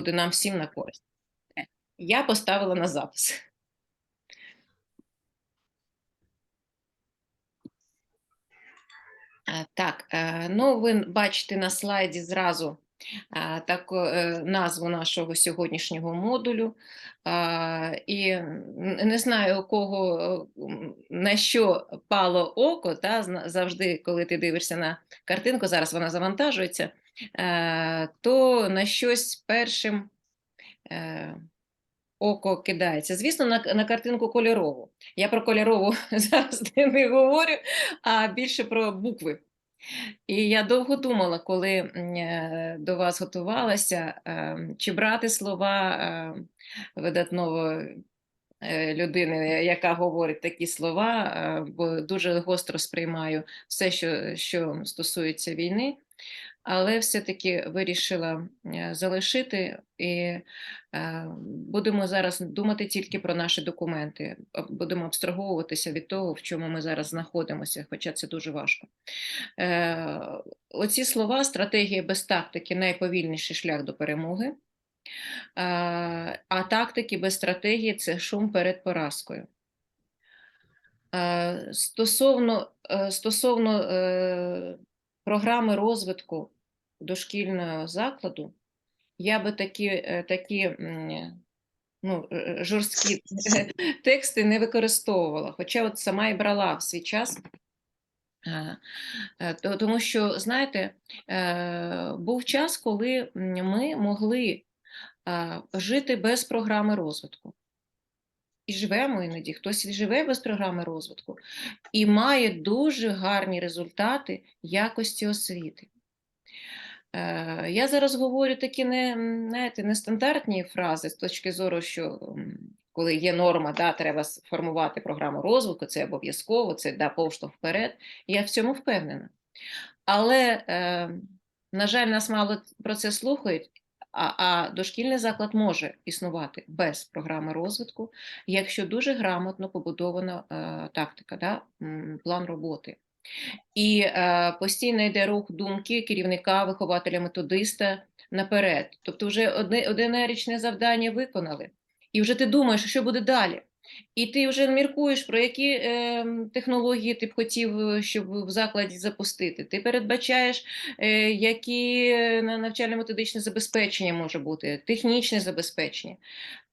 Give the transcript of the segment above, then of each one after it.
буде нам всім на користь. Я поставила на запис. Е, Так, е, ну ви бачите на слайді зразу е, таку е, назву нашого сьогоднішнього модулю. І не знаю, у кого на що пало око, та, завжди, коли ти дивишся на картинку, зараз вона завантажується, то на щось першим е, око кидається. Звісно, на, на картинку кольорову. Я про кольорову зараз не- говорю, а більше про букви. І я довго думала, коли е, до вас готувалася, е, чи брати слова е, видатного е, людини, яка говорить такі слова, е, бо дуже гостро сприймаю все, що, що стосується війни. Але все-таки вирішила е, залишити і е, будемо зараз думати тільки про наші документи. Будемо абстраговуватися від того, в чому ми зараз знаходимося, хоча це дуже важко. Е, Оці слова стратегія без тактики найповільніший шлях до перемоги. А тактики без стратегії це шум перед поразкою. Стосовно, стосовно програми розвитку дошкільного закладу, я би такі, е, такі ну, е, жорсткі тексти не використовувала, хоча от сама і брала в свій час. Е, е, то- Тому що, знаєте, е, був час, коли ми могли е, жити без програми розвитку. І живемо іноді, хтось живе без програми розвитку і має дуже гарні результати якості освіти. Е, Я зараз говорю такі не, знаєте, нестандартні фрази з точки зору, що коли є норма, да, треба с- формувати програму розвитку, це обов'язково, це да, поштовх вперед. Я в цьому впевнена. Але, е, на жаль, нас мало про це слухають, а, а дошкільний заклад може існувати без програми розвитку, якщо дуже грамотно побудована е, тактика, да, план роботи. І е, постійно йде рух думки керівника, вихователя, методиста наперед. Тобто, вже одне одинарічне завдання виконали, і вже ти думаєш, що буде далі. І ти вже міркуєш, про які е, технології ти б хотів, е, щоб в закладі запустити. Ти передбачаєш, е, які е, навчально-методичне забезпечення може бути, технічне забезпечення.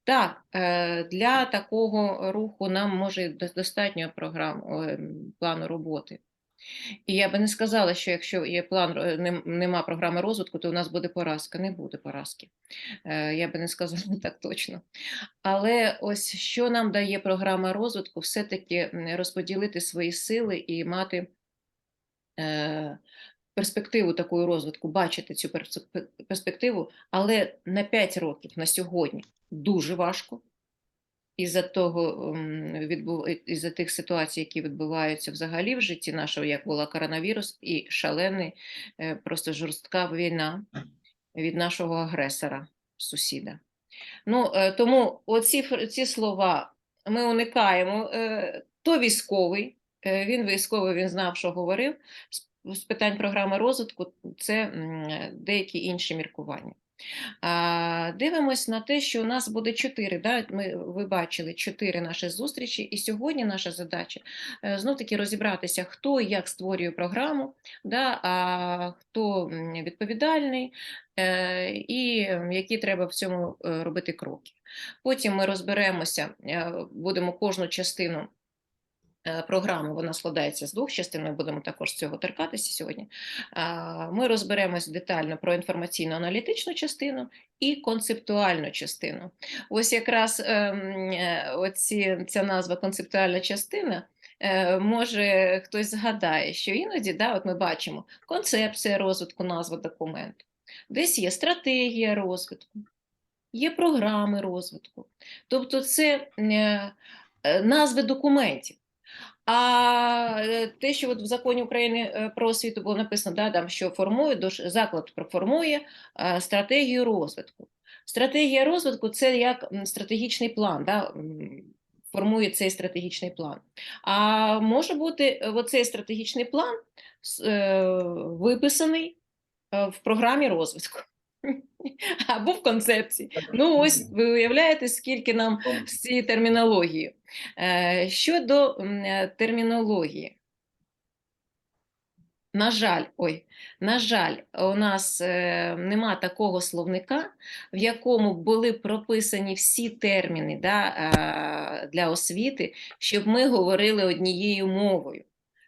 Так, е, для такого руху нам може до- достатньо програм е, плану роботи. І я би не сказала, що якщо є план, е, нема програми розвитку, то у нас буде поразка. Не буде поразки. Е, Я би не сказала так точно. Але ось що нам дає програма розвитку, все-таки розподілити свої сили і мати е, перспективу такої розвитку, бачити цю перспективу, але на 5 років на сьогодні дуже важко. Із-за того м, відбу... із-за тих ситуацій, які відбуваються взагалі в житті нашого, як була коронавірус, і шалений, е, просто жорстка війна від нашого агресора, сусіда. Ну, е, тому оці ці слова ми уникаємо. Е, То військовий, він військовий, він знав, що говорив. З питань програми розвитку це деякі інші міркування. Дивимось на те, що у нас буде чотири. Да? Ми, ви бачили чотири наші зустрічі, і сьогодні наша задача знов таки розібратися, хто і як створює програму, да? а хто відповідальний е, і які треба в цьому е, робити кроки. Потім ми розберемося, е, будемо кожну частину. Е, Програми вона складається з двох частин. Ми будемо також з цього торкатися сьогодні. Ми розберемось детально про інформаційно-аналітичну частину і концептуальну частину. Ось якраз ем, е, оці, ця назва концептуальна частина. е, Може, хтось згадає, що іноді да, от ми бачимо концепція розвитку назва документу, десь є стратегія розвитку, є програми розвитку. Тобто це назви документів. А е, те, що от в законі України е, про освіту було написано, да, там, що формує заклад формує е, стратегію розвитку. Стратегія розвитку це як стратегічний план, да, формує цей стратегічний план. А може бути оцей стратегічний план виписаний в програмі розвитку. Або в концепції. Ну, ось ви уявляєте, скільки нам з цієї термінології. Е, Щодо е, термінології, на жаль, ой, на жаль, у нас е, нема такого словника, в якому були прописані всі терміни да, е, для освіти, щоб ми говорили однією мовою.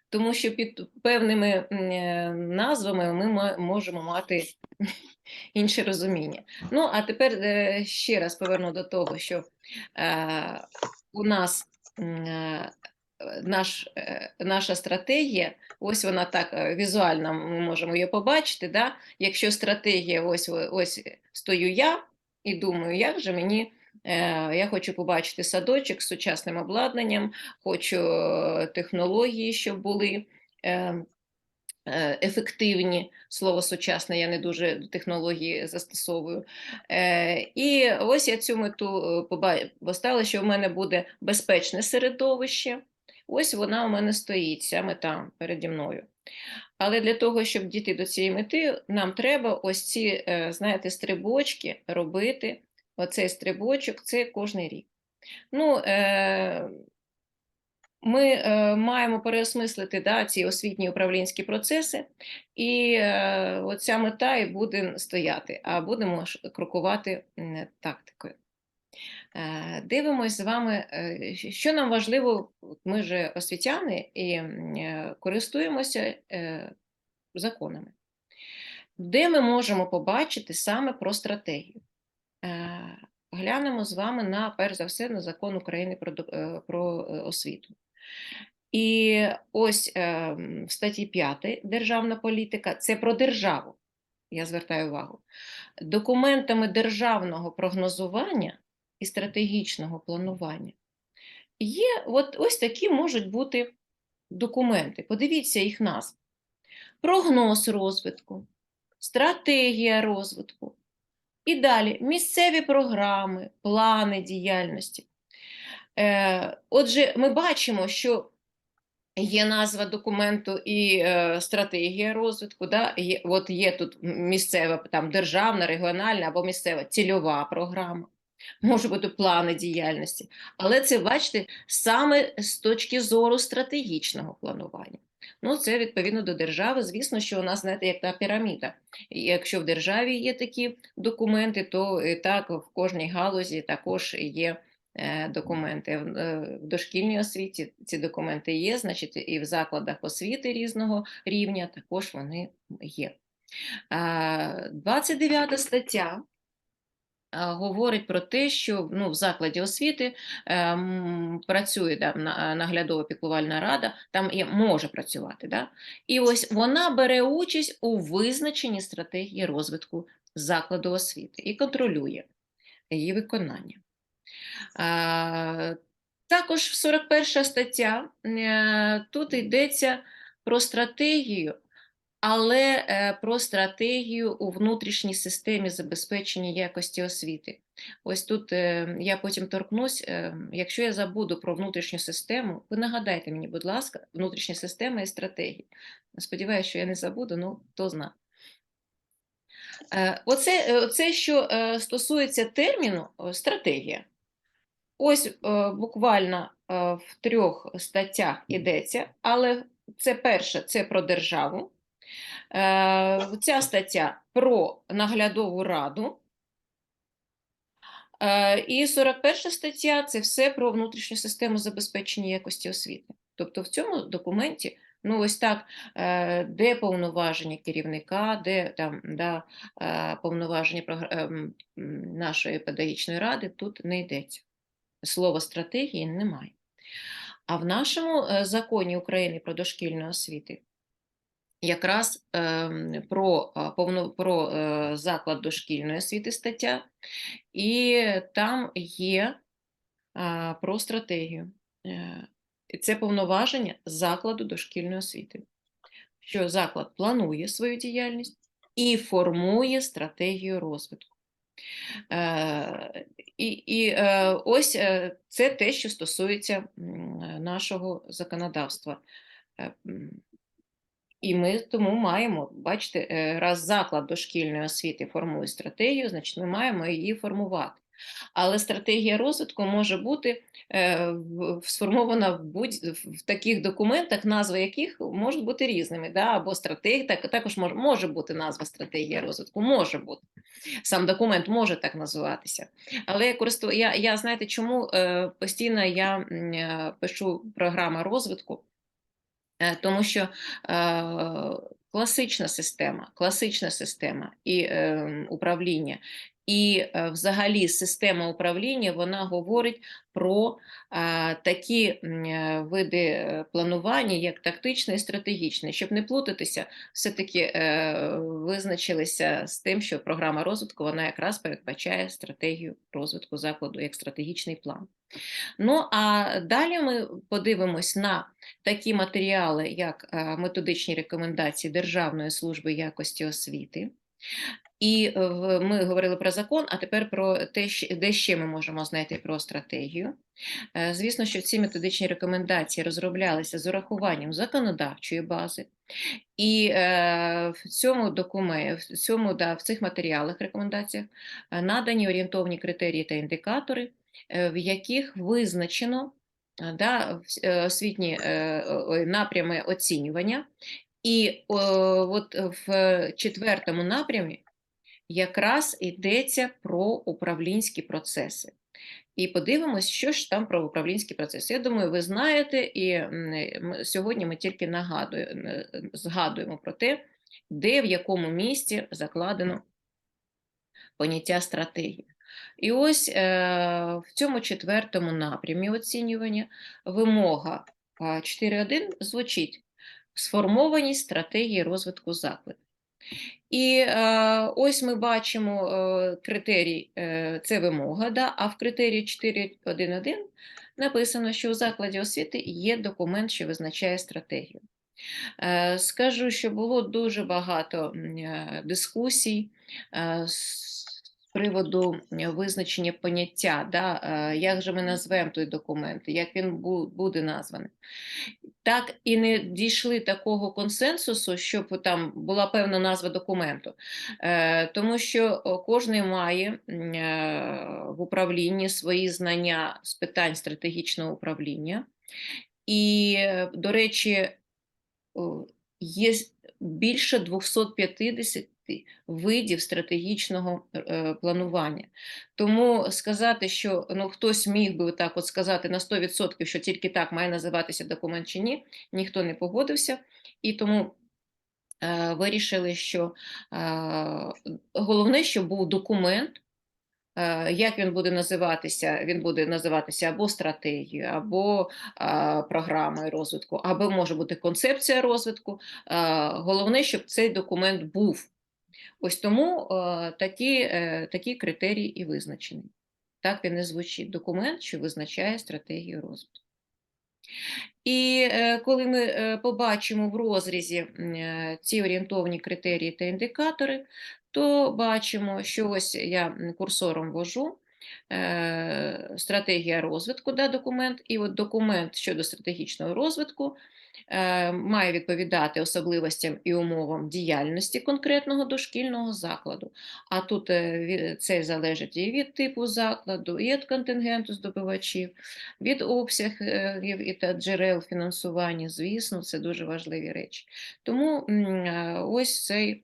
Тому що під певними е, назвами ми можемо мати інше розуміння. Ну, а тепер е, ще раз поверну до того, що е, у нас наш, наша стратегія, ось вона так візуально ми можемо її побачити. Да? Якщо стратегія, ось, ось стою я і думаю, як же мені. Е, Я хочу побачити садочок з сучасним обладнанням, хочу е, технології, щоб були е, е, ефективні. Слово сучасне, я не дуже технології застосовую. І ось я цю мету поставила, що в мене буде безпечне середовище. Ось вона у мене стоїть, ця мета переді мною. Але для того, щоб дійти до цієї мети, нам треба ось ці, знаєте, стрибочки робити. Оцей стрибочок це кожний рік. Ну, е, ми е, маємо переосмислити да, ці освітні управлінські процеси, і е, оця мета і буде стояти, а будемо крокувати тактикою. Е, Дивимось з вами, е, що нам важливо, ми ж освітяни і е, користуємося е, законами. Де ми можемо побачити саме про стратегію? Е, Глянемо з вами на, перш за все, на закон України про, е, про е, освіту. І ось в статті 5 державна політика це про державу. Я звертаю увагу. Документами державного прогнозування і стратегічного планування є от ось такі можуть бути документи. Подивіться їх назв: прогноз розвитку, стратегія розвитку. І далі місцеві програми, плани діяльності. Е, Отже, ми бачимо, що є назва документу і е, стратегія розвитку. Да? Є, от є тут місцева, там, державна, регіональна або місцева цільова програма. Може бути плани діяльності, але це, бачите, саме з точки зору стратегічного планування. Ну, це відповідно до держави. Звісно, що у нас, знаєте, як та піраміда. І Якщо в державі є такі документи, то і так в кожній галузі також є е, документи. В е, в дошкільній освіті ці документи є, значить, і в закладах освіти різного рівня також вони є. Е, 29 стаття говорить про те, що ну, в закладі освіти е, м, працює да, наглядова піклувальна рада, там і може працювати. Да? І ось вона бере участь у визначенні стратегії розвитку закладу освіти і контролює її виконання. А, також 41 стаття е, тут йдеться про стратегію, але е, про стратегію у внутрішній системі забезпечення якості освіти. Ось тут е, я потім торкнусь. е, Якщо я забуду про внутрішню систему, ви нагадайте мені, будь ласка, внутрішня система і стратегії. Сподіваюся, що я не забуду, ну хто зна. Оце, оце що стосується терміну стратегія. Ось буквально в трьох статтях йдеться, але це перше це про державу. Е, Ця стаття про наглядову раду. Е, І 41 стаття це все про внутрішню систему забезпечення якості освіти. Тобто в цьому документі, ну ось так, е, де повноваження керівника, де там да, повноваження нашої педагогічної ради, тут не йдеться. Слова стратегії немає. А в нашому законі України про дошкільну освіту якраз ем, про, повно, про е, заклад дошкільної освіти стаття, і там є про стратегію. Е, це повноваження закладу дошкільної освіти, що заклад планує свою діяльність і формує стратегію розвитку. Е, І, і е, ось це те, що стосується нашого законодавства. І ми тому маємо, бачите, е, раз заклад дошкільної освіти формує стратегію, значить ми маємо її формувати. Але стратегія розвитку може бути е, сформована в, будь, в таких документах, назви яких можуть бути різними. Да? Або стратегія, так, також може, може бути назва стратегія розвитку, може бути. Сам документ може так називатися. Але я користу... я, я знаєте, чому е, постійно я е, пишу програма розвитку, тому що е, класична система, класична система і е, управління, і е, взагалі система управління вона говорить про е, такі е, види планування, як тактичне і стратегічне. Щоб не плутатися, все-таки е, визначилися з тим, що програма розвитку вона якраз передбачає стратегію розвитку закладу як стратегічний план. Ну а далі ми подивимось на такі матеріали, як е, методичні рекомендації Державної служби якості освіти. І е, ми говорили про закон, а тепер про те, де ще ми можемо знайти про стратегію. Е, Звісно, що ці методичні рекомендації розроблялися з урахуванням законодавчої бази. І е, в цьому документі, в цьому да, в цих матеріалах рекомендаціях надані орієнтовні критерії та індикатори, в яких визначено да, освітні напрями оцінювання. І о, от в четвертому напрямі якраз йдеться про управлінські процеси. І подивимось, що ж там про управлінські процеси. Я думаю, ви знаєте, і сьогодні ми тільки нагадуємо, згадуємо про те, де в якому місці закладено поняття стратегії. І ось е, в цьому четвертому напрямі оцінювання вимога а, 4.1 звучить сформованість стратегії розвитку закладу. І е, ось ми бачимо е, критерій, е, це вимога, да? а в критерії 4.1.1 написано, що у закладі освіти є документ, що визначає стратегію. Е, Скажу, що було дуже багато е, дискусій е, приводу е, визначення поняття, да, е, як же ми назвемо той документ, як він буде названий. Так і не дійшли такого консенсусу, щоб там була певна назва документу, Е, тому що о, кожен має е, в управлінні свої знання з питань стратегічного управління. І, е, до речі, є більше 250 видів стратегічного е, планування. Тому сказати, що ну, хтось міг би так от сказати на 100%, що тільки так має називатися документ чи ні, ніхто не погодився. І тому е, вирішили, що е, головне, щоб був документ, Е, Як він буде називатися? Він буде називатися або стратегією, або програмою розвитку, або може бути концепція розвитку. Е, Головне, щоб цей документ був. Ось тому е, такі, е, такі критерії і визначені. Так він і звучить документ, що визначає стратегію розвитку. І е, коли ми побачимо в розрізі ці орієнтовні критерії та індикатори, то бачимо, що ось я курсором ввожу е, стратегія розвитку, да, документ, і от документ щодо стратегічного розвитку е, має відповідати особливостям і умовам діяльності конкретного дошкільного закладу. А тут е, це залежить і від типу закладу, і від контингенту здобувачів, від обсягів і та джерел фінансування, звісно, це дуже важливі речі. Тому е, ось цей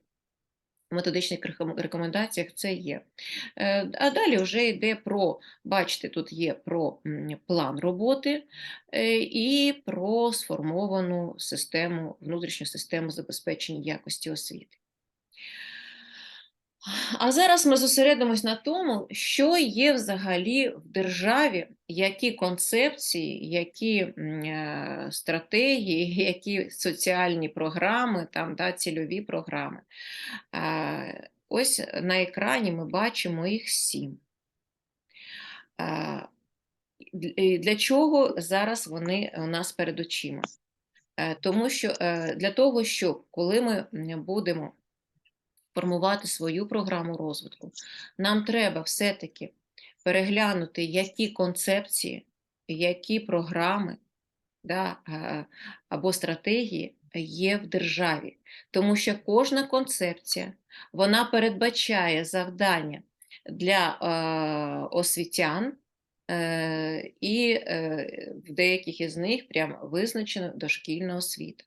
методичних рекомендаціях це є. Е, А далі вже йде про, бачите, тут є про план роботи е, і про сформовану систему, внутрішню систему забезпечення якості освіти. А зараз ми зосередимось на тому, що є взагалі в державі, які концепції, які е, стратегії, які соціальні програми, там, да, цільові програми. Ось на екрані ми бачимо їх сім. Для чого зараз вони у нас перед очима? Е, Тому що е, для того, щоб коли ми будемо формувати свою програму розвитку, нам треба все-таки переглянути, які концепції, які програми да, е, або стратегії є в державі, тому що кожна концепція вона передбачає завдання для е, освітян, е, і е, в деяких із них прям визначено дошкільна освіта.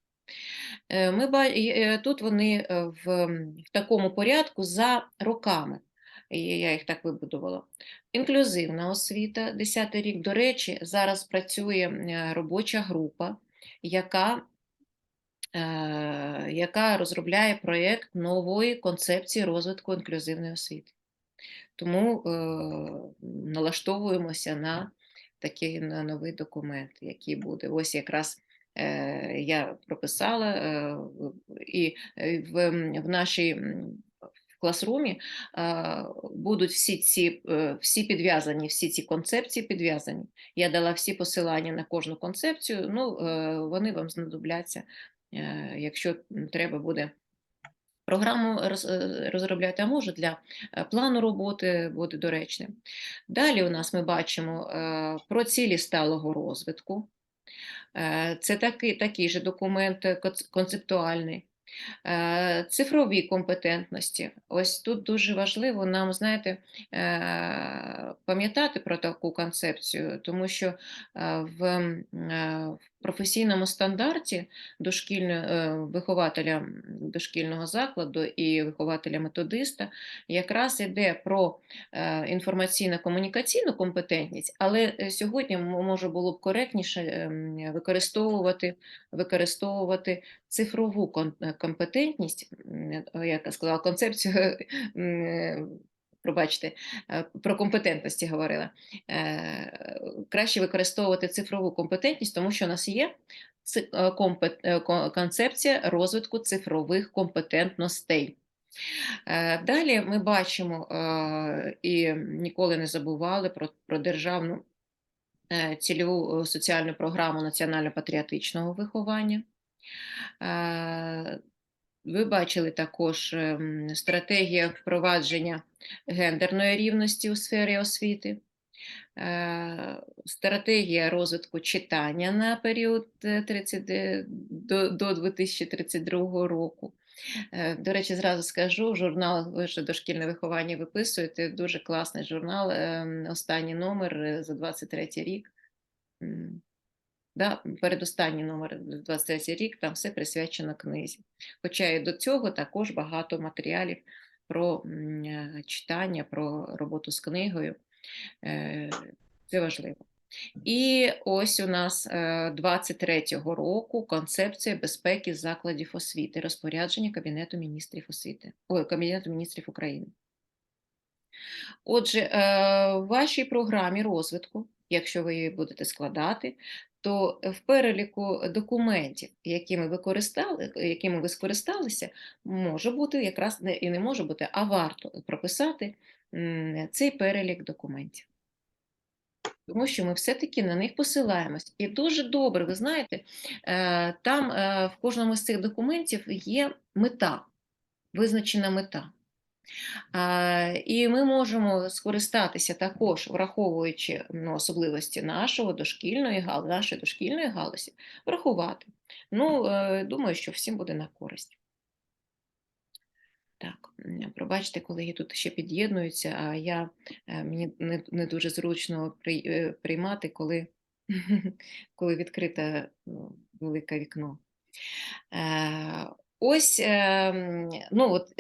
Е, Ми, е, тут вони е, в, в такому порядку за роками. Я їх так вибудувала. Інклюзивна освіта, 10 рік. До речі, зараз працює робоча група, яка, е, яка розробляє проєкт нової концепції розвитку інклюзивної освіти. Тому е, налаштовуємося на такий на новий документ, який буде. Ось якраз я прописала е, і е, в, в нашій класрумі е, будуть всі ці е, всі підв'язані, всі ці концепції підв'язані. Я дала всі посилання на кожну концепцію. Ну, е, вони вам знадобляться, е, якщо треба буде програму е, розробляти, а може для е, плану роботи буде доречним. Далі у нас ми бачимо е, про цілі сталого розвитку. Е, Це такий, такий же документ е, концептуальний. Е, Цифрові компетентності. Ось тут дуже важливо нам, знаєте, пам'ятати про таку концепцію, тому що в професійному стандарті дошкільного е, вихователя дошкільного закладу і вихователя-методиста якраз йде про е, інформаційно-комунікаційну компетентність, але е, сьогодні може було б коректніше ем, використовувати, використовувати цифрову компетентність, як я сказала, концепцію, пробачте, е, про компетентності говорила. Е, Краще використовувати цифрову компетентність, тому що у нас є е, концепція розвитку цифрових компетентностей. Далі ми бачимо і ніколи не забували про, про державну цільову соціальну програму національно-патріотичного виховання. Е, Ви бачили також ем, стратегія впровадження гендерної рівності у сфері освіти, е, стратегія розвитку читання на період е, 30, е, до, до 2032 року. Е, До речі, зразу скажу, журнал ви ж дошкільне виховання виписуєте, дуже класний журнал, ем, останній номер е, за 23 рік. Да, передостанній номер 23 рік, там все присвячено книзі. Хоча і до цього також багато матеріалів про е, читання, про роботу з книгою. Е, Це важливо. І ось у нас е, 23-го року концепція безпеки закладів освіти, розпорядження Кабінету міністрів освіти, ой, Кабінету міністрів України. Отже, е, в вашій програмі розвитку, якщо ви її будете складати, то в переліку документів, якими ви користали, якими ви скористалися, може бути якраз не і не може бути, а варто прописати цей перелік документів. Тому що ми все-таки на них посилаємось. І дуже добре, ви знаєте, е, там е, в кожному з цих документів є мета, визначена мета. І ми можемо скористатися також, враховуючи ну, особливості нашого дошкільної нашої дошкільної галузі, врахувати. Ну, е, думаю, що всім буде на користь. Так, пробачте, колеги тут ще під'єднуються, а я е, мені не, не дуже зручно е, приймати, коли, коли відкрите ну, велике вікно. Ось, е, ну от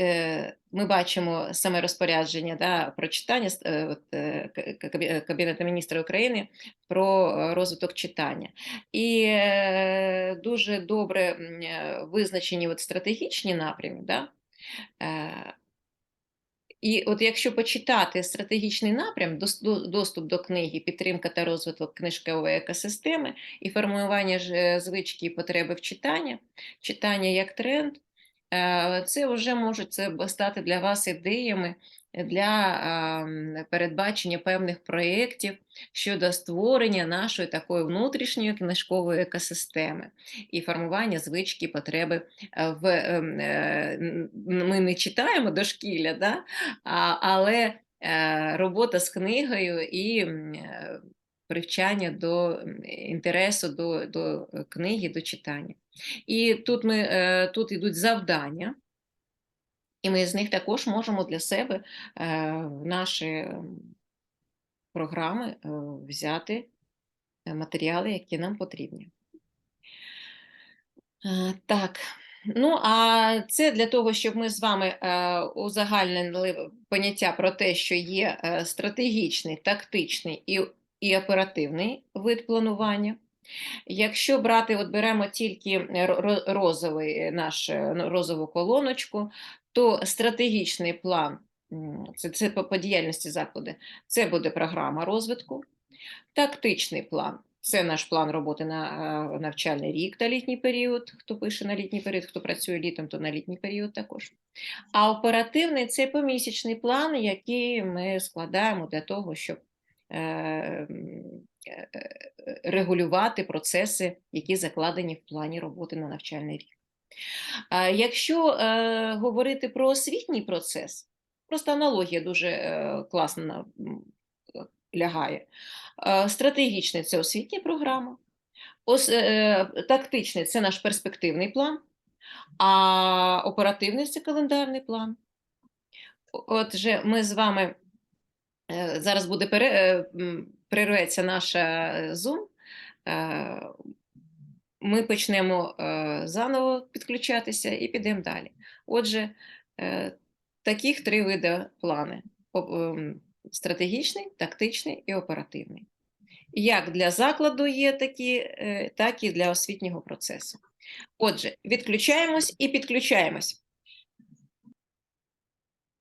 ми бачимо саме розпорядження да, про читання е, от, е, Кабі- Кабінету міністрів України про е, розвиток читання. І е, дуже добре е, визначені от стратегічні напрямі. Да? Е, і от якщо почитати стратегічний напрям, доступ до книги, підтримка та розвиток книжкової екосистеми і формування ж, е, звички і потреби в читанні, читання як тренд, е, це вже б- стати для вас ідеями для ем, передбачення певних проєктів щодо створення нашої такої внутрішньої книжкової екосистеми і формування звички потреби е, в ем, е, ми не читаємо дошкілля, да? але е, робота з книгою і е, привчання до інтересу до, до книги, до читання. І тут ми е, тут ідуть завдання, і ми з них також можемо для себе е, в наші програми е, взяти матеріали, які нам потрібні. Е, Так, ну а це для того, щоб ми з вами е, узагальнили поняття про те, що є е, стратегічний, тактичний і, і оперативний вид планування. Якщо брати, от беремо тільки ро- ро- розовий е, наш е, ну, розову колоночку, то стратегічний план це, це по, діяльності закладу, це буде програма розвитку. Тактичний план це наш план роботи на е, навчальний рік та літній період. Хто пише на літній період, хто працює літом, то на літній період також. А оперативний це помісячний план, який ми складаємо для того, щоб регулювати процеси, які закладені в плані роботи на навчальний рік. Якщо е, говорити про освітній процес, просто аналогія дуже е, класно е, лягає. Е, Стратегічний це освітня програма, ос, е, тактичний це наш перспективний план, а оперативний це календарний план. Отже, ми з вами е, зараз буде пере, е, м, наша е, Zoom. Е, Ми почнемо е, заново підключатися і підемо далі. Отже, таких три види плани: ем, стратегічний, тактичний і оперативний. Як для закладу є такі, так і для освітнього процесу. Отже, відключаємось і підключаємось.